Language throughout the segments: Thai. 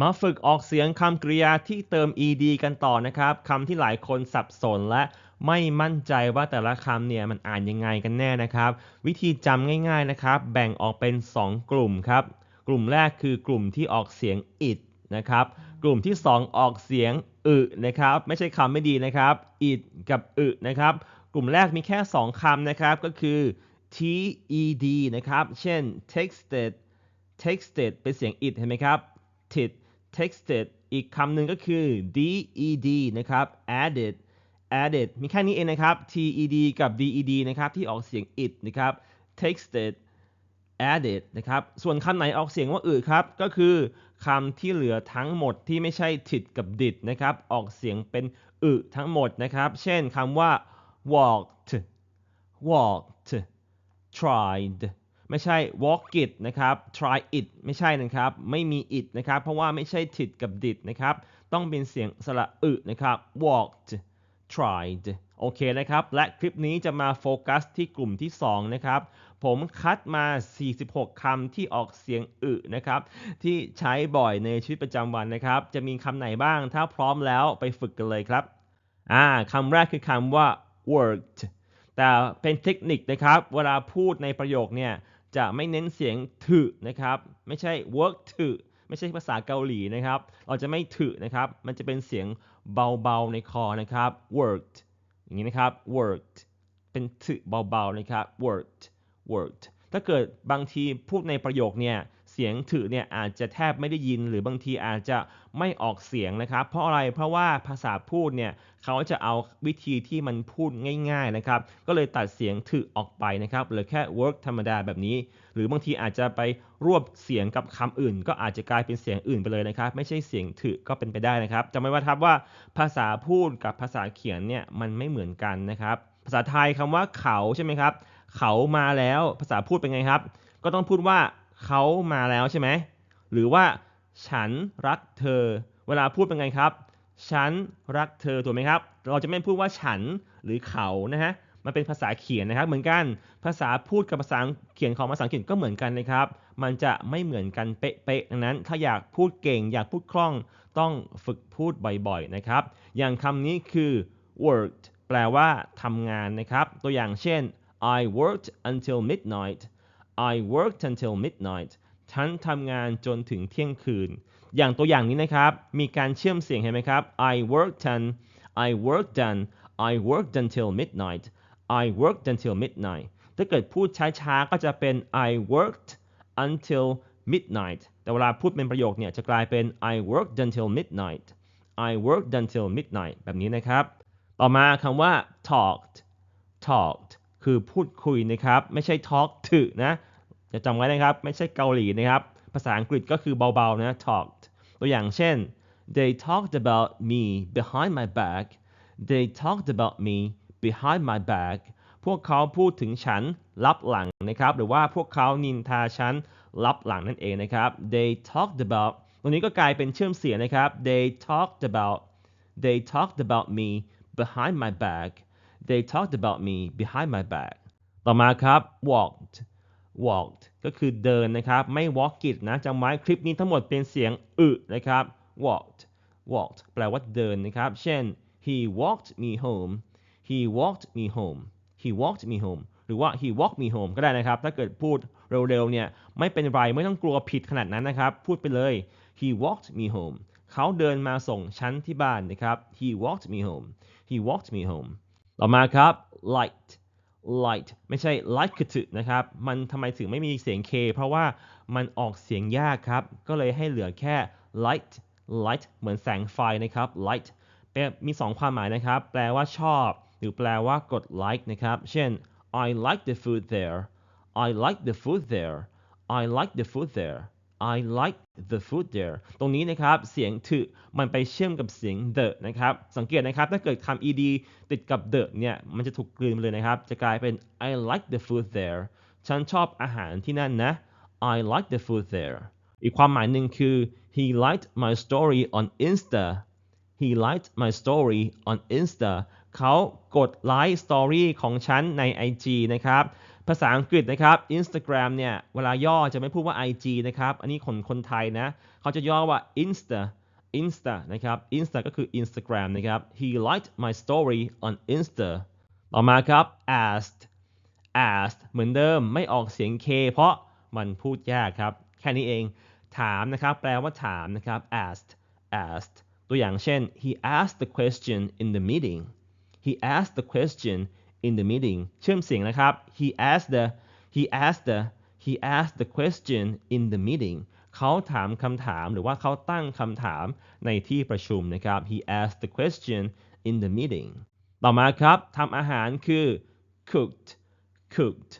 มาฝึกออกเสียงคำกริยาที่เติม ed กันต่อนะครับคำที่หลายคนสับสนและไม่มั่นใจว่าแต่ละคำเนี่ยมันอ่านยังไงกันแน่นะครับ วิธีจำง่ายๆนะครับ แบ่งออกเป็น 2 กลุ่มครับ กลุ่มแรกคือกลุ่มที่ออกเสียง it นะครับ กลุ่มที่ 2 ออกเสียงอึนะครับ ไม่ใช่คำไม่ดีนะครับ it กับอึนะครับ กลุ่มแรกมีแค่ 2 คำนะครับ ก็คือ ted นะครับ เช่น texted texted เป็นเสียง it เห็นไหมครับ ted texted อีกคำหนึ่งก็คือ ded นะครับ added added มีแค่นี้เองนะครับ ted กับ ded นะครับที่ออกเสียง it นะครับ texted added นะครับ ส่วนคำไหนออกเสียงว่าอืดครับ ก็คือคำที่เหลือทั้งหมดที่ไม่ใช่ tit กับ did นะครับ ออกเสียงเป็นอึทั้งหมดนะครับ เช่นคำว่า walked walked tried ไม่ใช่ walk it นะครับ try it ไม่ใช่นะครับ ไม่มี it นะครับ เพราะว่าไม่ใช่ tit กับ did นะครับ ต้องเป็นเสียงสระอึนะครับ walked tried โอเคนะครับ และคลิปนี้จะมาโฟกัสที่กลุ่มที่ 2 นะครับ ผมคัดมา 46 คำที่ออกเสียงอึนะครับ ที่ใช้บ่อยในชีวิตประจำวันนะครับ จะมีคำไหนบ้าง ถ้าพร้อมแล้วไปฝึกกันเลยครับ อ่าคำแรกคือคำว่า worked แต่เป็นเทคนิคนะครับ เวลาพูดในประโยคเนี่ย จะไม่เน้นเสียงถึนะครับ ไม่ใช่ work ถึไม่ใช่ภาษาเกาหลีนะครับ เราจะไม่ถึนะครับ มันจะเป็นเสียงเบาๆในคอนะครับ worked อย่างนี้นะครับ worked เป็นถึเบาๆนะครับ worked worked ถ้าเกิดบางทีพูดในประโยคเนี่ย เสียงถือเนี่ยอาจจะแทบไม่ได้ยิน หรือบางทีอาจจะไม่ออกเสียงนะครับ เพราะอะไรเพราะว่าภาษาพูดเนี่ยเขาจะเอาวิธีที่มันพูดง่าย ๆนะครับ ก็เลยตัดเสียงถือออกไปนะครับเหลือแค่ work ธรรมดาแบบนี้ หรือบางทีอาจจะไปรวบเสียงกับคำอื่น ก็อาจจะกลายเป็นเสียงอื่นไปเลยนะครับ ไม่ใช่เสียงถือก็เป็นไปได้นะครับจำไว้ว่าครับว่าภาษาพูดกับภาษาเขียนเนี่ยมันไม่เหมือนกันนะครับ ภาษาไทยคำว่าเขาใช่ไหมครับ เขามาแล้วภาษาพูดเป็นไงครับ ก็ต้องพูดว่า เขามาแล้วใช่ไหม หรือว่าฉันรักเธอ เวลาพูดเป็นไงครับ ฉันรักเธอถูกไหมครับ เราจะไม่พูดว่าฉันหรือเขานะฮะ มันเป็นภาษาเขียนนะครับ เหมือนกัน ภาษาพูดกับภาษาเขียนของภาษาอังกฤษก็เหมือนกันนะครับ มันจะไม่เหมือนกันเป๊ะๆดังนั้น ถ้าอยากพูดเก่ง อยากพูดคล่องต้องฝึกพูดบ่อยๆนะครับ อย่างคำนี้คือ worked แปลว่าทำงานนะครับ ตัวอย่างเช่น I worked until midnight I worked until midnight ฉันทำงานจนถึงเที่ยงคืน อย่างตัวอย่างนี้นะครับ มีการเชื่อมเสียงเห็นไหมครับ I worked on I worked on I worked until midnight I worked until midnight ถ้าเกิดพูดช้าๆ ก็จะเป็น I worked until midnight แต่เวลาพูดเป็นประโยคเนี่ย จะกลายเป็น I worked until midnight I worked until midnight แบบนี้นะครับ ต่อมาคำว่า talked talked คือพูดคุยนะครับ ไม่ใช่ talk to นะจะจำไว้นะครับ ไม่ใช่เกาหลีนะครับ ภาษาอังกฤษก็คือเบาๆนะ talk ตัวอย่างเช่น they talked about me behind my back they talked about me behind my back พวกเขาพูดถึงฉันลับหลังนะครับ หรือว่าพวกเขานินทาฉันลับหลังนั่นเองนะครับ they talked about ตรงนี้ก็กลายเป็นเชื่อมเสียงนะครับ they talked about they talked about me behind my back they talked about me behind my back ต่อมาครับ walked walked ก็คือเดินนะครับ ไม่ walk it นะจำไว้คลิปนี้ทั้งหมดเป็นเสียงอึนะครับ walked walked แปลว่าเดินนะครับ เช่น he walked me home he walked me home he walked me home หรือว่า he walked me home ก็ได้นะครับ ถ้าเกิดพูดเร็วๆเนี่ยไม่เป็นไรไม่ต้องกลัวผิดขนาดนั้นนะครับ พูดไปเลย he walked me home เขาเดินมาส่งฉันที่บ้านนะครับ he walked me home he walked me home ต่อมาครับ light light ไม่ใช่ light คือนะครับ มันทำไมถึงไม่มีเสียง k เพราะว่ามันออกเสียงยากครับ ก็เลยให้เหลือแค่ light light เหมือนแสงไฟนะครับ light แปลมี 2 ความหมายนะครับ แปลว่าชอบ หรือแปลว่ากด like นะครับ เช่น I like the food there I like the food there I like the food there I like the food there ตรงนี้นะครับ เสียงถึมันไปเชื่อมกับเสียง the นะครับ สังเกตนะครับ ถ้าเกิดคำ ed ติดกับ the เนี่ย มันจะถูกกลืนเลยนะครับ จะกลายเป็น I like the food there ฉันชอบอาหารที่นั่นนะ I like the food there อีกความหมายหนึ่งคือ he liked my story on Insta he liked my story on Insta เขากดไลค์สตอรี่ของฉันใน IG นะครับ ภาษาอังกฤษนะครับ Instagram เนี่ยเวลาย่อจะไม่พูดว่า IG นะครับอันนี้คนคนไทยนะเขาจะย่อว่า Insta Insta นะครับ Insta ก็คือ Instagram นะครับ He liked my story on Insta ต่อมาครับ asked asked เหมือนเดิมไม่ออกเสียง K เพราะมันพูดยากครับ แค่นี้เอง ถามนะครับ แปลว่าถามนะครับ asked asked ตัวอย่างเช่น he asked the question in the meeting he asked the question in the meeting เชื่อมเสียงนะครับ he asked the he asked the he asked the question in the meeting เขาถามคำถามหรือว่าเขาตั้งคำถามในที่ประชุมนะครับ he asked the question in the meeting ต่อมาครับทำอาหารคือ cooked cooked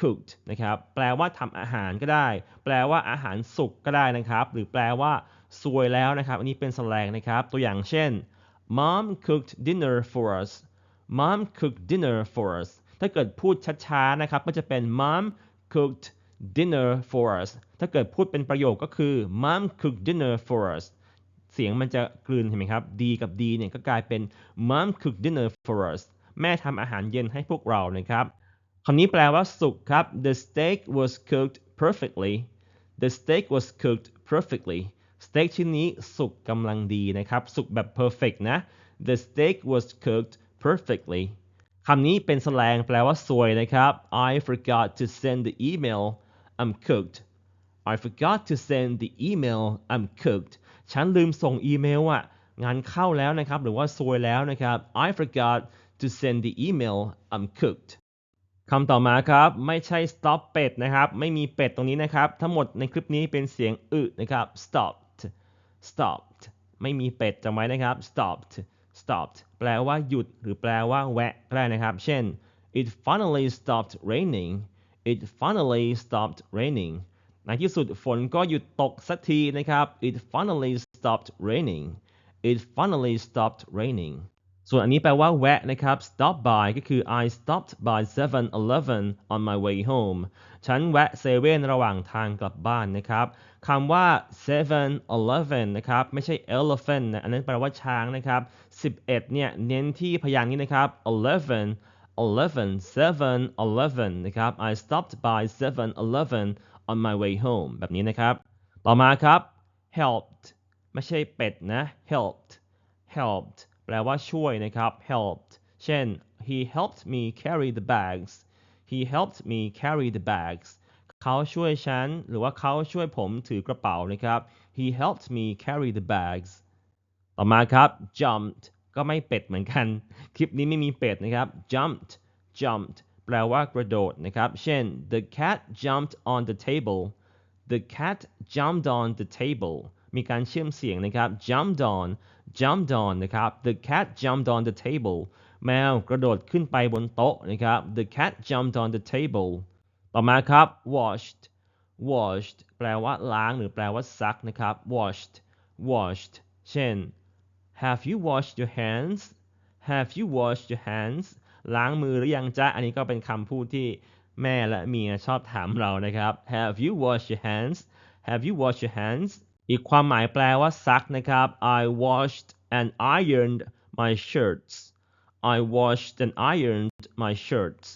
cooked นะครับแปลว่าทำอาหารก็ได้ แปลว่าอาหารสุกก็ได้นะครับ หรือแปลว่าสวยแล้วนะครับ อันนี้เป็นสแลงนะครับ ตัวอย่างเช่น mom cooked dinner for us mom cooked dinner for us ถ้าเกิดพูดช้าๆนะครับก็จะเป็น mom cooked dinner for us ถ้าเกิดพูดเป็นประโยคก็คือ mom cooked dinner for us เสียงมันจะกลืนเห็นไหมครับ D กับ D เนี่ยก็กลายเป็น mom cooked dinner for us แม่ทำอาหารเย็นให้พวกเรานะครับคำนี้แปลว่าสุกครับ the steak was cooked perfectly the steak was cooked perfectly สเต็กชิ้นนี้สุกกำลังดีนะครับ สุกแบบ perfect นะ the steak was cooked perfectly คำนี้เป็นแสลงแปลว่าสวยนะครับ I forgot to send the email I'm cooked I forgot to send the email I'm cooked ฉันลืมส่งอีเมลอะงานเข้าแล้วนะครับ หรือว่าซวยแล้วนะครับ I forgot to send the email I'm cooked คำต่อมาครับ ไม่ใช่ stop เป็ดนะครับ ไม่มีเป็ดตรงนี้นะครับ ทั้งหมดในคลิปนี้เป็นเสียงอึนะครับ stopped stopped ไม่มีเป็ดจำไว้นะครับ stopped stopped แปลว่าหยุดหรือแปลว่าแวะก็ได้นะครับ เช่น it finally stopped raining it finally stopped raining ในที่สุดฝนก็หยุดตกสักทีนะครับ it finally stopped raining it finally stopped raining ส่วนอันนี้แปลว่าแวะนะครับ stop by ก็คือ I stopped by 7-Eleven on my way home ฉันแวะเซเว่นระหว่างทางกลับบ้านนะครับคำว่า 7-Eleven นะครับไม่ใช่ elephant นะอันนั้นแปลว่าช้างนะครับ 11 เนี่ยเน้นที่พยางค์นี้นะครับ eleven eleven seven eleven นะครับ I stopped by 7-Eleven on my way home แบบนี้นะครับ ต่อมาครับ helped ไม่ใช่เป็ดนะ helped helped แปลว่าช่วยนะครับ helped เช่น he helped me carry the bags he helped me carry the bags เขาช่วยฉัน หรือว่าเขาช่วยผมถือกระเป๋านะครับ he helped me carry the bags ต่อมาครับ jumped ก็ไม่เป็ดเหมือนกัน คลิปนี้ไม่มีเป็ดนะครับ jumped jumped แปลว่ากระโดดนะครับ เช่น the cat jumped on the table the cat jumped on the table มีการเชื่อมเสียงนะครับ jumped on jumped on นะครับ the cat jumped on the table แมวกระโดดขึ้นไปบนโต๊ะนะครับ the cat jumped on the table ต่อมาครับ washed washed แปลว่าล้างหรือแปลว่าซักนะครับ washed washed เช่น have you washed your hands have you washed your hands ล้างมือหรือยังจ๊ะ อันนี้ก็เป็นคำพูดที่แม่และเมียชอบถามเรานะครับ have you washed your hands have you washed your hands อีกความหมายแปลว่าซักนะครับ I washed and ironed my shirts I washed and ironed my shirts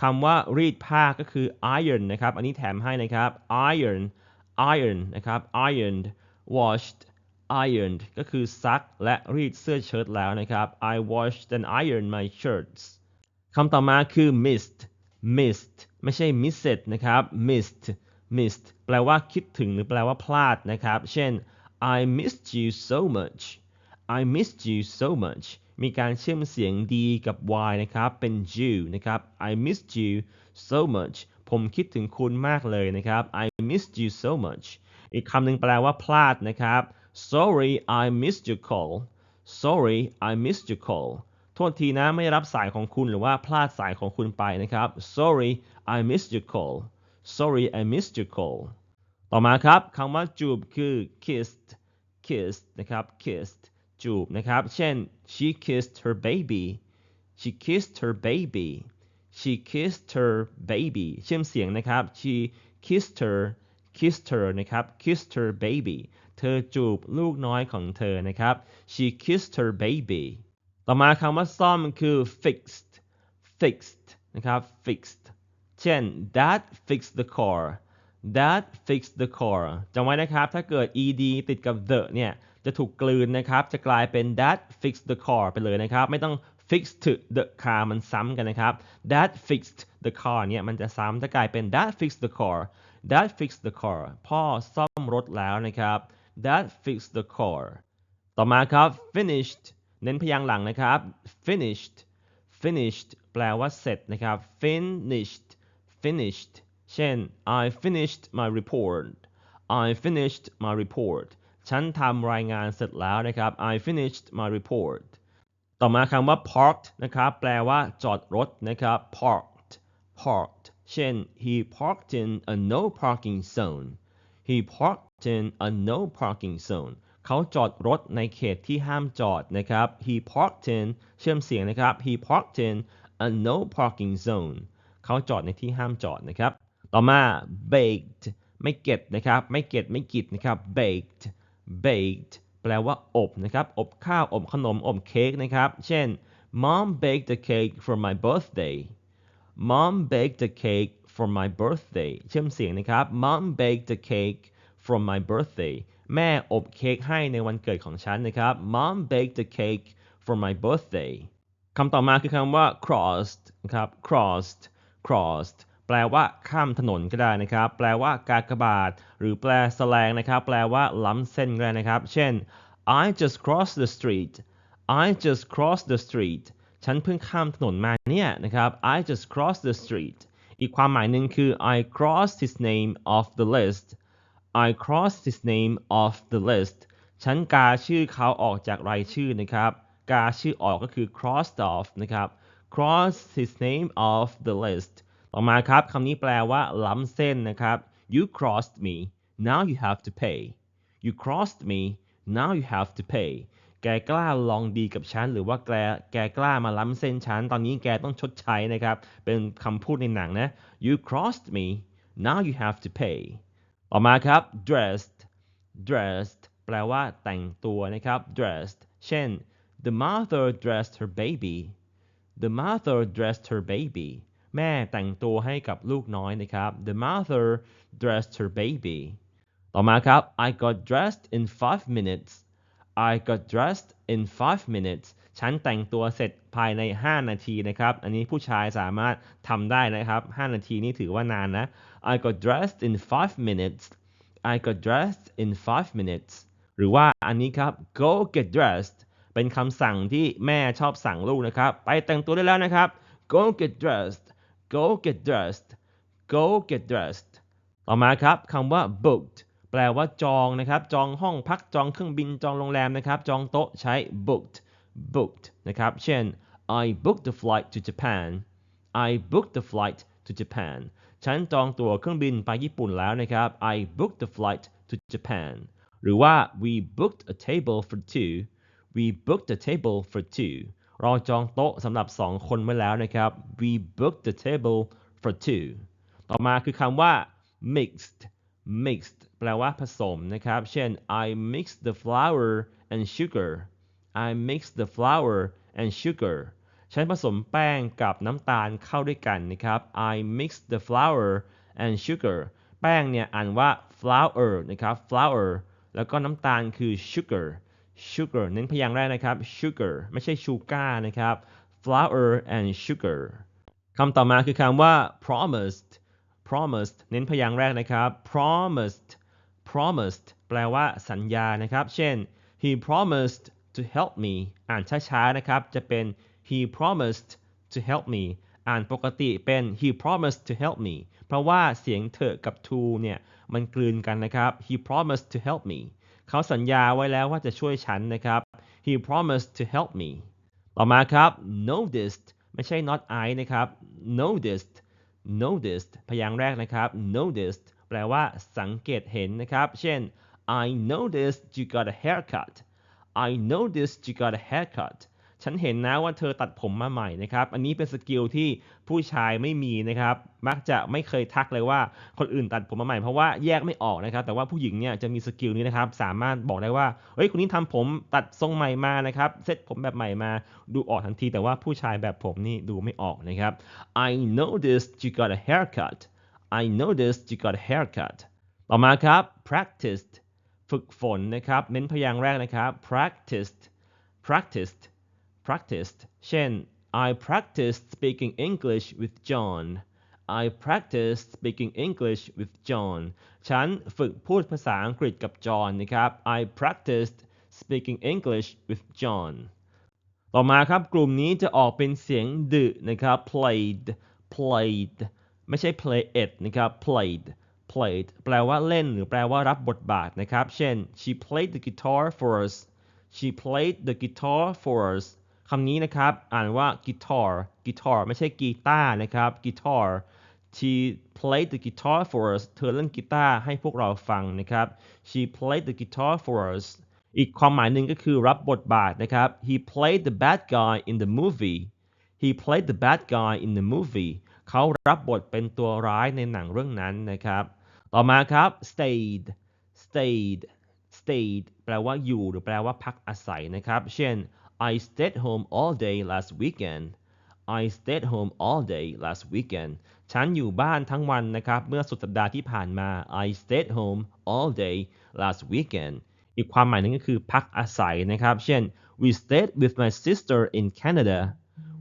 คำว่ารีดผ้าก็คือ iron นะครับ อันนี้แถมให้นะครับ iron iron นะครับ ironed washed ironed ก็คือซักและรีดเสื้อเชิ้ตแล้วนะครับ I washed and ironed my shirts คำต่อมาคือ missed missed ไม่ใช่ missed นะครับ missed missed แปลว่าคิดถึงหรือแปลว่าพลาดนะครับ เช่น I missed you so much I missed you so much มีการเชื่อมเสียง d กับ y นะครับ เป็น you นะครับ I missed you so much ผมคิดถึงคุณมากเลยนะครับ I missed you so much อีกคำหนึ่งแปลว่าพลาดนะครับ sorry I missed your call sorry I missed your call โทษทีนะไม่รับสายของคุณหรือว่าพลาดสายของคุณไปนะครับ sorry I missed your call sorry I missed your call ต่อมาครับคำว่าจูบคือ kissed kissed นะครับ kissed จูบนะครับ เช่น she kissed her baby she kissed her baby she kissed her baby เชื่อมเสียงนะครับ she kissed her kissed her นะครับ kissed her baby เธอจูบลูกน้อยของเธอนะครับ she kissed her baby ต่อมาคำว่าซ่อมคือ fixed fixed นะครับ fixed เช่น that fixed the car that fixed the car จำไว้นะครับถ้าเกิด ed ติดกับ the เนี่ยจะถูกกลืนนะครับ จะกลายเป็น that fixed the car ไปเลยนะครับ ไม่ต้อง fixed the car มันซ้ำกันนะครับ that fixed the car เนี่ยมันจะซ้ำจะกลายเป็น that fixed the car that fixed the car พ่อซ่อมรถแล้วนะครับ that fixed the car ต่อมาครับ finished เน้นพยางค์หลังนะครับ finished finished แปลว่าเสร็จนะครับ finished finished เช่น I finished my report I finished my report ฉันทำรายงานเสร็จแล้วนะครับ I finished my report ต่อมาคำว่า parked นะครับ แปลว่าจอดรถนะครับ parked parked เช่น he parked in a no parking zone he parked in a no parking zone เขาจอดรถในเขตที่ห้ามจอดนะครับ he parked in เชื่อมเสียงนะครับ he parked in a no parking zone เขาจอดในที่ห้ามจอดนะครับ ต่อมา baked ไม่เก็ตนะครับ ไม่เก็ตไม่กิดนะครับ baked baked แปลว่าอบนะครับ อบข้าว อบขนม อบเค้กนะครับ เช่น mom baked a cake for my birthday mom baked a cake for my birthday เชื่อมเสียงนะครับ mom baked a cake for my birthday แม่อบเค้กให้ในวันเกิดของฉันนะครับ mom baked a cake for my birthday คำต่อมาคือคำว่า crossed นะครับ crossed crossed แปลว่าข้ามถนนก็ได้นะครับ แปลว่ากากบาท หรือแปลสแลงนะครับ แปลว่าล้ำเส้นก็ได้นะครับ เช่น I just crossed the street I just crossed the street ฉันเพิ่งข้ามถนนมาเนี่ยนะครับ I just crossed the street อีกความหมายหนึ่งคือ I crossed his name off the list I crossed his name off the list ฉันกาชื่อเขาออกจากรายชื่อนะครับ กาชื่อออกก็คือ crossed off นะครับ cross his name off the list ต่อมาครับคำนี้แปลว่า ล้ำเส้นนะครับ you crossed me now you have to pay you crossed me now you have to pay แกกล้าลองดีกับฉัน หรือว่าแกแกกล้ามาล้ำเส้นฉัน ตอนนี้แกต้องชดใช้นะครับ เป็นคำพูดในหนังนะ you crossed me now you have to pay ต่อมาครับ dressed dressed แปลว่าแต่งตัวนะครับ dressed เช่น the mother dressed her baby the mother dressed her baby แม่แต่งตัวให้กับลูกน้อยนะครับ the mother dressed her baby ต่อมาครับ I got dressed in five minutes I got dressed in five minutes ฉันแต่งตัวเสร็จภายใน 5 นาทีนะครับ อันนี้ผู้ชายสามารถทำได้นะครับ 5 นาทีนี่ถือว่านานนะ I got dressed in five minutes I got dressed in five minutes หรือว่าอันนี้ครับ go get dressed เป็นคำสั่งที่แม่ชอบสั่งลูกนะครับ ไปแต่งตัวได้แล้วนะครับ go get dressed go get dressed go get dressed ต่อมาครับคำว่า booked แปลว่าจองนะครับ จองห้องพักจองเครื่องบินจองโรงแรมนะครับ จองโต๊ะใช้ booked booked นะครับ เช่น I booked the flight to Japan I booked the flight to Japan ฉันจองตั๋วเครื่องบินไปญี่ปุ่นแล้วนะครับ I booked the flight to Japan หรือว่า we booked a table for two we booked a table for two เราจองโต๊ะสำหรับ 2 คนไว้แล้วนะครับ we booked the table for two ต่อมาคือคำว่า mixed mixed แปลว่าผสมนะครับ เช่น I mixed the flour and sugar I mixed the flour and sugar ฉันผสมแป้งกับน้ำตาลเข้าด้วยกันนะครับ I mixed the flour and sugar แป้งเนี่ยอ่านว่า flour นะครับ flour แล้วก็น้ำตาลคือ sugar sugar เน้นพยางค์แรกนะครับ sugar ไม่ใช่ sugar นะครับ flour and sugar คำต่อมาคือคำว่า promised promised เน้นพยางค์แรกนะครับ promised promised แปลว่าสัญญานะครับ เช่น he promised to help me อ่านช้าๆนะครับ จะเป็น he promised to help me อ่านปกติเป็น he promised to help me เพราะว่าเสียงเถอะกับ to เนี่ย มันกลืนกันนะครับ he promised to help me เขาสัญญาไว้แล้วว่าจะช่วยฉันนะครับ he promised to help me ต่อมาครับ noticed ไม่ใช่ not I นะครับ noticed noticed พยางค์แรกนะครับ noticed แปลว่าสังเกตเห็นนะครับ เช่น I noticed you got a haircut I noticed you got a haircut ฉันเห็นนะว่าเธอตัดผมมาใหม่นะครับ อันนี้เป็นสกิลที่ผู้ชายไม่มีนะครับ มักจะไม่เคยทักเลยว่าคนอื่นตัดผมมาใหม่เพราะว่าแยกไม่ออกนะครับ แต่ว่าผู้หญิงเนี่ยจะมีสกิลนี้นะครับ สามารถบอกได้ว่า เฮ้ยคนนี้ทำผมตัดทรงใหม่มานะครับ เซตผมแบบใหม่มา ดูออกทันที แต่ว่าผู้ชายแบบผมนี่ดูไม่ออกนะครับ I noticed you got a haircut I noticed you got a haircut ต่อมาครับ practiced ฝึกฝนนะครับ เน้นพยางค์แรกนะครับ practiced practiced practiced เช่น I practiced speaking English with John I practiced speaking English with John ฉันฝึกพูดภาษาอังกฤษกับจอห์นนะครับ I practiced speaking English with John ต่อมาครับกลุ่มนี้จะออกเป็นเสียงดึนะครับ played played ไม่ใช่ play it นะครับ played played แปลว่าเล่นหรือแปลว่ารับบทบาทนะครับ เช่น she played the guitar for us she played the guitar for us คำนี้นะครับ อ่านว่า guitar guitar ไม่ใช่กีตาร์นะครับ guitar she played the guitar for us เธอเล่นกีตาร์ให้พวกเราฟังนะครับ she played the guitar for us อีกความหมายหนึ่งก็คือรับบทบาทนะครับ he played the bad guy in the movie he played the bad guy in the movie เขารับบทเป็นตัวร้ายในหนังเรื่องนั้นนะครับ ต่อมาครับ stayed stayed stayed แปลว่าอยู่หรือแปลว่าพักอาศัยนะครับ เช่น I stayed home all day last weekend I stayed home all day last weekend ฉันอยู่บ้านทั้งวันนะครับ เมื่อสุดสัปดาห์ที่ผ่านมา I stayed home all day last weekend อีกความหมายหนึ่งก็คือพักอาศัยนะครับ เช่น we stayed with my sister in Canada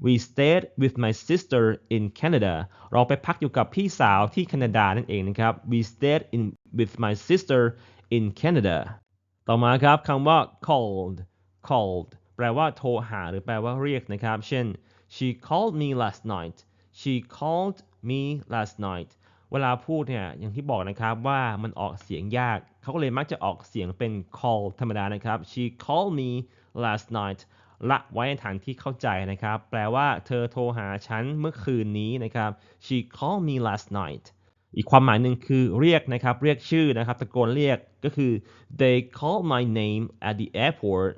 we stayed with my sister in Canada เราไปพักอยู่กับพี่สาวที่แคนาดานั่นเองนะครับ we stayed in with my sister in Canada ต่อมาครับคำว่า called called แปลว่าโทรหาหรือแปลว่าเรียกนะครับ เช่น she called me last night she called me last night เวลาพูดเนี่ยอย่างที่บอกนะครับว่ามันออกเสียงยาก เขาก็เลยมักจะออกเสียงเป็น call ธรรมดานะครับ she called me last night ละไว้ในฐานที่เข้าใจนะครับ แปลว่าเธอโทรหาฉันเมื่อคืนนี้นะครับ she called me last night อีกความหมายหนึ่งคือเรียกนะครับ เรียกชื่อนะครับ ตะโกนเรียกก็คือ they called my name at the airport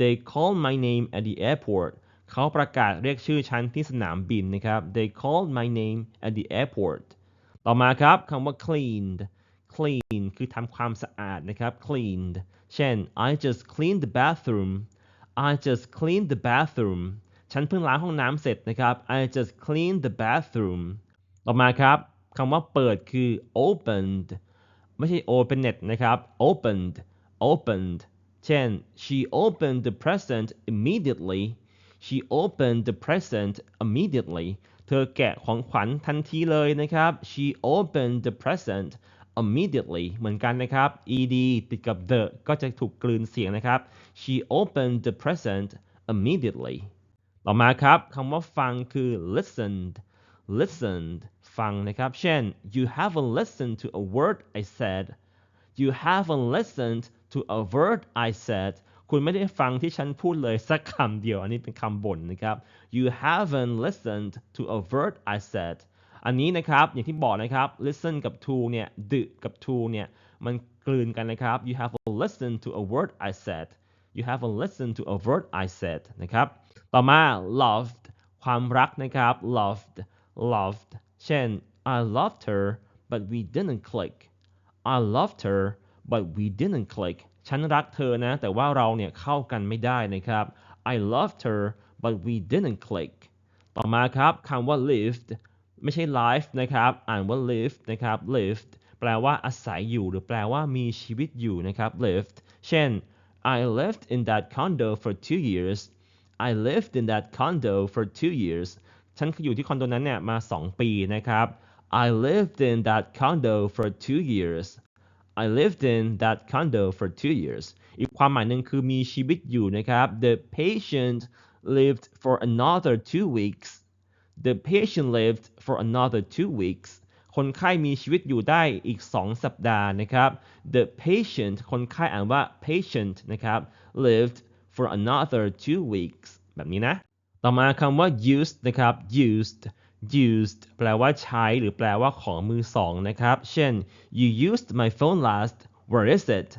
they called my name at the airport เขาประกาศเรียกชื่อฉันที่สนามบินนะครับ they called my name at the airport ต่อมาครับคำว่า cleaned clean คือทำความสะอาดนะครับ cleaned เช่น I just cleaned the bathroom I just cleaned the bathroom ฉันเพิ่งล้างห้องน้ำเสร็จนะครับ I just cleaned the bathroom ต่อมาครับคำว่าเปิดคือ opened ไม่ใช่ opened นะครับ opened opened เช่น she opened the present immediately she opened the present immediately เธอแกะของขวัญทันทีเลยนะครับ she opened the present immediately เหมือนกันนะครับ ed ติดกับ the ก็จะถูกกลืนเสียงนะครับ she opened the present immediately ต่อมาครับคำว่าฟังคือ listened listened ฟังนะครับ เช่น you haven't listened to a word I said you haven't listened to a word I said คุณไม่ได้ฟังที่ฉันพูดเลยสักคำเดียว อันนี้เป็นคำบ่นนะครับ you haven't listened to a word I said อันนี้นะครับ อย่างที่บอกนะครับ listen กับ to เนี่ยดึกับ to เนี่ย มันกลืนกันนะครับ you haven't listened to a word I said you haven't listened to a word I said นะครับ ต่อมา loved ความรักนะครับ loved loved เช่น I loved her but we didn't click I loved her but we didn't click ฉันรักเธอนะ แต่ว่าเราเนี่ยเข้ากันไม่ได้นะครับ I loved her but we didn't click ต่อมาครับคำว่า lived ไม่ใช่ life นะครับ อ่านว่า lived นะครับ lived แปลว่าอาศัยอยู่ หรือแปลว่ามีชีวิตอยู่นะครับ lived เช่น I lived in that condo for two years I lived in that condo for two years ฉันอยู่ที่คอนโดนั้นเนี่ยมา 2 ปีนะครับ I lived in that condo for two years I lived in that condo for two years อีกความหมายหนึ่งคือมีชีวิตอยู่นะครับ The patient lived for another two weeks The patient lived for another two weeks คนไข้มีชีวิตอยู่ได้อีก 2 สัปดาห์นะครับ The patient คนไข้อ่านว่า patient นะครับ lived for another two weeks แบบนี้นะ ต่อมาคำว่า used นะครับ used used แปลว่าใช้ หรือแปลว่าของมือสองนะครับ เช่น you used my phone last where is it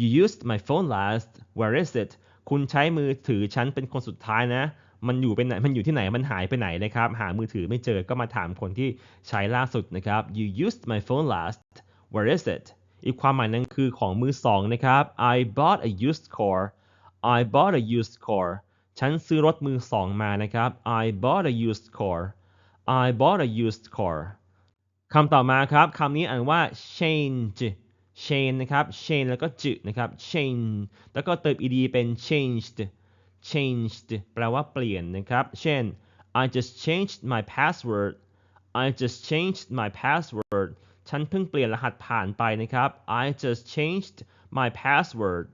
you used my phone last where is it คุณใช้มือถือฉันเป็นคนสุดท้ายนะ มันอยู่เป็นไหน มันอยู่ที่ไหน มันหายไปไหนนะครับ หามือถือไม่เจอ ก็มาถามคนที่ใช้ล่าสุดนะครับ you used my phone last where is it อีกความหมายหนึงคือของมือสองนะครับ I bought a used car I bought a used car ฉันซื้อรถมือสองมานะครับ I bought a used car I bought a used car คำต่อมาครับคำนี้อ่านว่า change change นะครับ change แล้วก็จืนะครับ change แล้วก็เติม ed เป็น changed changed แปลว่าเปลี่ยนนะครับ เช่น I just changed my password I just changed my password ฉันเพิ่งเปลี่ยนรหัสผ่านไปนะครับ I just changed my password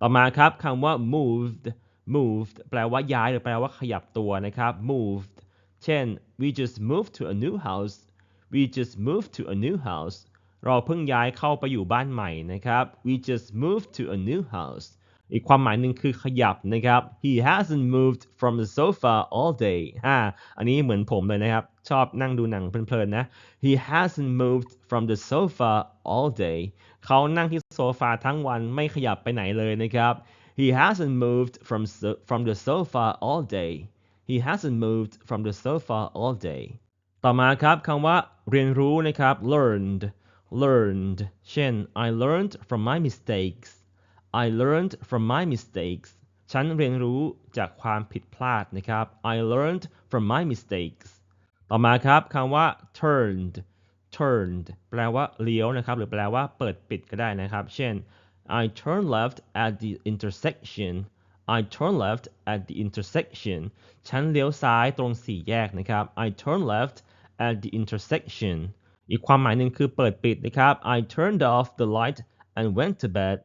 ต่อมาครับคำว่า moved moved แปลว่าย้ายหรือแปลว่าขยับตัวนะครับ moved เช่น we just moved to a new house we just moved to a new house เราเพิ่งย้ายเข้าไปอยู่บ้านใหม่นะครับ we just moved to a new house อีกความหมายหนึ่งคือขยับนะครับ he hasn't moved from the sofa all day อ่า อันนี้เหมือนผมเลยนะครับ ชอบนั่งดูหนังเพลินๆนะ he hasn't moved from the sofa all day เขานั่งที่โซฟาทั้งวันไม่ขยับไปไหนเลยนะครับ he hasn't moved from from the sofa all day he hasn't moved from the sofa all day ต่อมาครับคำว่าเรียนรู้นะครับ learned learned เช่น I learned from my mistakes I learned from my mistakes ฉันเรียนรู้จากความผิดพลาดนะครับ I learned from my mistakes ต่อมาครับคำว่า turned turned แปลว่าเลี้ยวนะครับ หรือแปลว่าเปิดปิดก็ได้นะครับ เช่น I turn left at the intersection I turn left at the intersection ฉันเลี้ยวซ้ายตรงสี่แยกนะครับ I turn left at the intersection อีกความหมายหนึ่งคือเปิดปิดนะครับ I turned off the light and went to bed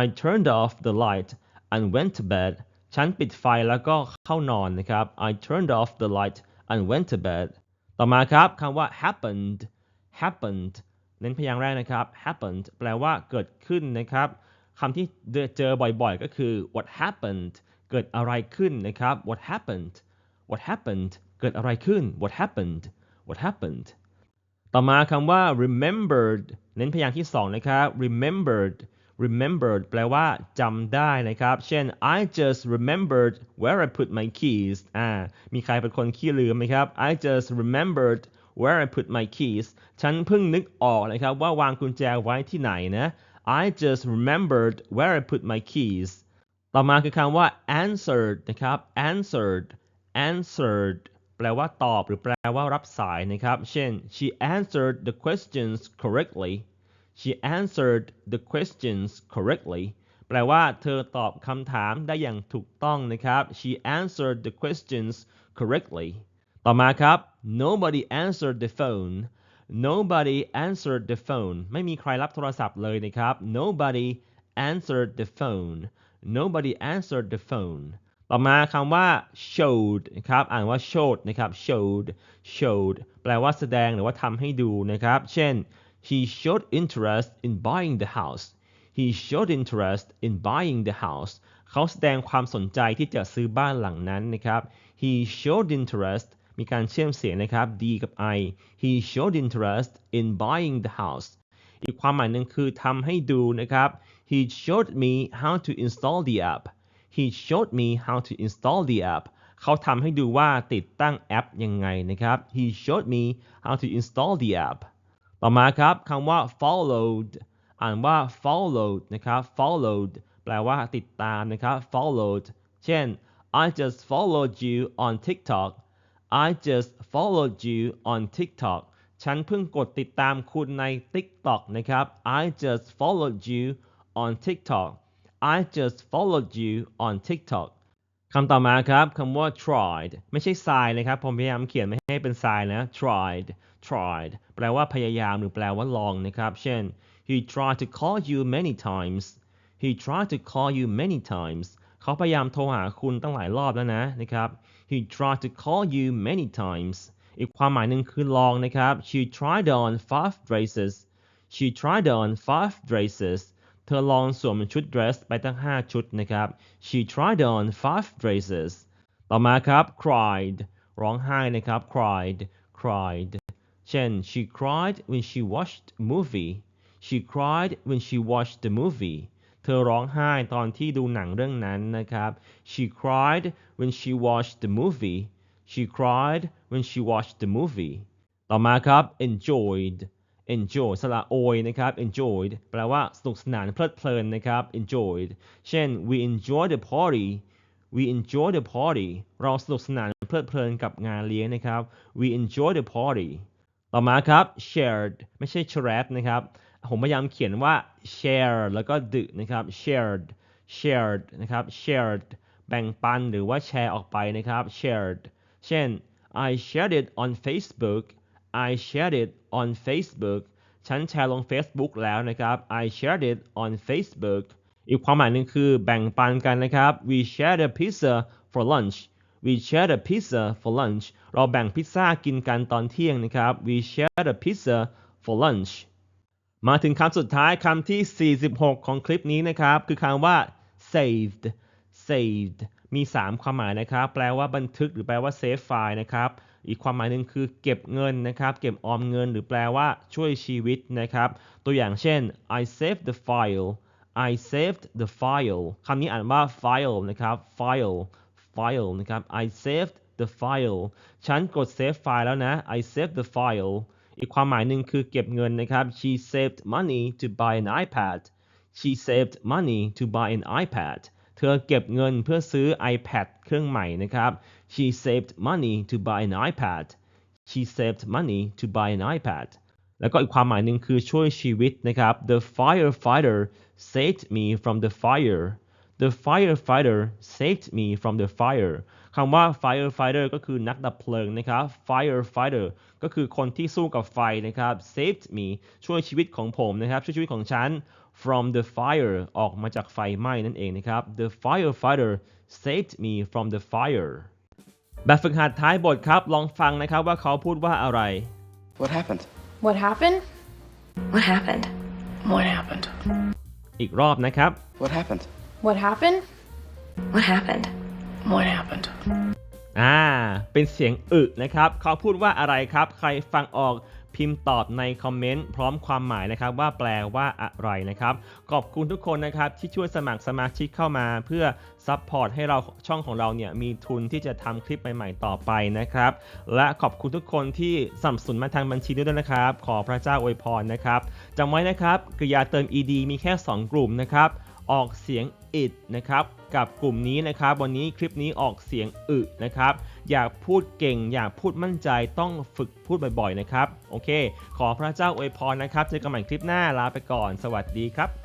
I turned off the light and went to bed ฉันปิดไฟแล้วก็เข้านอนนะครับ I turned off the light and went to bed ต่อมาครับคำว่า happened happened เน้นพยางค์แรกนะครับ happened แปลว่าเกิดขึ้นนะครับ คำที่เจอบ่อยๆ ก็คือ what happened เกิดอะไรขึ้นนะครับ what happened what happened เกิดอะไรขึ้น what happened what happened ต่อมาคำว่า remembered เน้นพยางค์ที่สองนะครับ remembered remembered แปลว่าจำได้นะครับ เช่น I just remembered where I put my keys อ่า มีใครเป็นคนขี้ลืมไหมครับ I just remembered where I put my keys ฉันเพิ่งนึกออกนะครับว่าวางกุญแจไว้ที่ไหนนะ I just remembered where I put my keys ต่อมาคือคำว่า answered นะครับ answered answered แปลว่าตอบหรือแปลว่ารับสายนะครับ เช่น she answered the questions correctly she answered the questions correctly แปลว่าเธอตอบคำถามได้อย่างถูกต้องนะครับ she answered the questions correctly ต่อมาครับ nobody answered the phone nobody answered the phone ไม่มีใครรับโทรศัพท์เลยนะครับ nobody answered the phone nobody answered the phone ต่อมาคำว่า showed นะครับ อ่านว่า showed นะครับ showed showed แปลว่าแสดงหรือว่าทำให้ดูนะครับ เช่น he showed interest in buying the house he showed interest in buying the house เขาแสดงความสนใจที่จะซื้อบ้านหลังนั้นนะครับ he showed interest มีการเชื่อมเสียงนะครับ d กับ i he showed interest in buying the house อีกความหมายหนึ่งคือทำให้ดูนะครับ he showed me how to install the app he showed me how to install the app เขาทำให้ดูว่าติดตั้งแอปยังไงนะครับ he showed me how to install the app ต่อมาครับคำว่า followed อ่านว่า followed นะครับ followed แปลว่าติดตามนะครับ followed เช่น I just followed you on TikTok I just followed you on TikTok ฉันเพิ่งกดติดตามคุณใน TikTok นะครับ I just followed you on TikTok I just followed you on TikTok คำต่อมาครับคำว่า tried ไม่ใช่ sign นะครับ ผมพยายามเขียนไม่ให้เป็น sign นะ tried tried แปลว่าพยายามหรือแปลว่าลองนะครับ เช่น he tried to call you many times he tried to call you many times เขาพยายามโทรหาคุณตั้งหลายรอบแล้วนะนะครับ he tried to call you many times อีกความหมายหนึ่งคือลองนะครับ she tried on five dresses she tried on five dresses เธอลองสวมชุดเดรสไปตั้ง 5 ชุดนะครับ she tried on five dresses ต่อมาครับ cried ร้องไห้นะครับ cried cried เช่น she cried when she watched a movie she cried when she watched the movie เธอร้องไห้ตอนที่ดูหนังเรื่องนั้นนะครับ she cried when she watched the movie she cried when she watched the movie ต่อมาครับ enjoyed enjoy สระโอยนะครับ enjoyed แปลว่าสนุกสนานเพลิดเพลินนะครับ enjoyed เช่น we enjoy the party we enjoy the party เราสนุกสนานเพลิดเพลินกับงานเลี้ยงนะครับ we enjoy the party ต่อมาครับ shared ไม่ใช่ shared นะครับ ผมพยายามเขียนว่า share แล้วก็ดึนะครับ shared shared นะครับ shared แบ่งปันหรือว่าแชร์ออกไปนะครับ shared เช่น I shared it on Facebook I shared it on Facebook ฉันแชร์ลง Facebook แล้วนะครับ I shared it on Facebook อีกความหมายหนึ่งคือแบ่งปันกันนะครับ we shared a pizza for lunch we shared a pizza for lunch เราแบ่งพิซซ่ากินกันตอนเที่ยงนะครับ we shared a pizza for lunch มาถึงคำสุดท้ายคำที่ 46 ของคลิปนี้นะครับ คือคำว่า saved saved มี 3 ความหมายนะครับ แปลว่าบันทึกหรือแปลว่า save file นะครับ อีกความหมายหนึ่งคือเก็บเงินนะครับ เก็บออมเงิน หรือแปลว่าช่วยชีวิตนะครับ ตัวอย่างเช่น I saved the file I saved the file คำนี้อ่านว่า file นะครับ file file นะครับ I saved the file ฉันกด save file แล้วนะ I saved the file อีกความหมายหนึ่งคือเก็บเงินนะครับ she saved money to buy an iPad she saved money to buy an iPad เธอเก็บเงินเพื่อซื้อ iPad เครื่องใหม่นะครับ she saved money to buy an iPad she saved money to buy an iPad แล้วก็อีกความหมายหนึ่งคือช่วยชีวิตนะครับ the firefighter saved me from the fire the firefighter saved me from the fire คำว่า firefighter ก็คือนักดับเพลิงนะครับ firefighter ก็คือคนที่สู้กับไฟนะครับ saved me ช่วยชีวิตของผมนะครับ ช่วยชีวิตของฉัน from the fire ออกมาจากไฟไหม้นั่นเองนะครับ the firefighter saved me from the fire แบบฝึกหัดท้ายบทครับ ลองฟังนะครับว่าเขาพูดว่าอะไร What happened? What happened? What happened? What happened? อีกรอบนะครับ What happened? What happened? What happened? What happened? อ่า เป็นเสียงอึนะครับ เขาพูดว่าอะไรครับ ใครฟังออกพิมพ์ตอบในคอมเมนต์พร้อมความหมายนะครับว่าแปลว่าอะไรนะครับ ขอบคุณทุกคนนะครับที่ช่วยสมัครสมาชิกเข้ามา เพื่อซัพพอร์ตให้เราช่องของเราเนี่ยมีทุนที่จะทำคลิปใหม่ๆต่อไปนะครับ และขอบคุณทุกคนที่สนับสนุนมาทางบัญชีด้วยนะครับ ขอพระเจ้าอวยพรนะครับจำไว้นะครับกริยาเติม ed มีแค่ 2 กลุ่มนะครับ ออกเสียงอิดนะครับกับกลุ่มนี้นะครับวันนี้คลิปนี้ออกเสียงอึนะครับอยากพูดเก่ง อยากพูดมั่นใจต้องฝึกพูดบ่อยๆนะครับโอเค ขอพระเจ้าอวยพรนะครับเจอกันใหม่คลิปหน้าลาไปก่อน สวัสดีครับ